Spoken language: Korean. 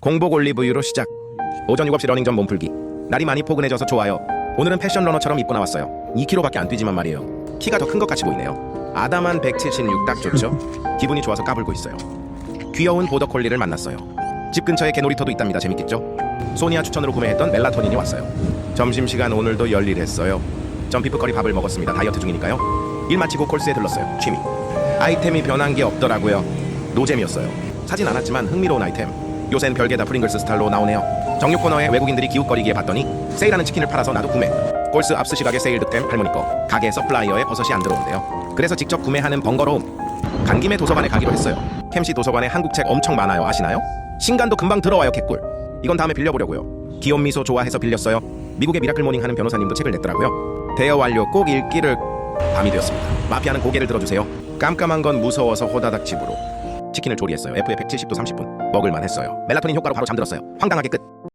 공복 올리브유로 시작. 오전 7시 러닝 전 몸풀기. 날이 많이 포근해져서 좋아요. 오늘은 패션 러너처럼 입고 나왔어요. 2kg밖에 안 뛰지만 말이에요. 키가 더 큰 것 같이 보이네요. 아담한 176 딱 좋죠? 기분이 좋아서 까불고 있어요. 귀여운 보더콜리를 만났어요. 집 근처에 개놀이터도 있답니다. 재밌겠죠? 소니아 추천으로 구매했던 멜라토닌이 왔어요. 점심시간 오늘도 열일했어요. 전 비프거리 밥을 먹었습니다. 다이어트 중이니까요. 일 마치고 콜스에 들렀어요. 취미. 아이템이 변한 게 없더라고요. 노잼이었어요. 사진 않았지만 흥미로운 아이템. 요샌 별게 다 프링글스 스타일로 나오네요. 정육 코너에 외국인들이 기웃거리기에 봤더니 세일하는 치킨을 팔아서 나도 구매. 콜스 앞스 시각에 세일 득템 할머니 거. 가게 서플라이어에 버섯이 안 들어온대요. 그래서 직접 구매하는 번거로움. 간 김에 도서관에 가기로 했어요. 캠시 도서관에 한국 책 엄청 많아요. 아시나요? 신간도 금방 들어와요. 개꿀. 이건 다음에 빌려보려고요. 귀염 미소 좋아해서 빌렸어요. 미국의 미라클 모닝 하는 변호사님도 책을 냈더라고요. 대여 완료 꼭 읽기를 밤이 되었습니다. 마피아는 고개를 들어주세요. 깜깜한 건 무서워서 호다닥 집으로. 치킨을 조리했어요. FF 170도 30분. 먹을만 했어요. 멜라토닌 효과로 바로 잠들었어요. 황당하게 끝.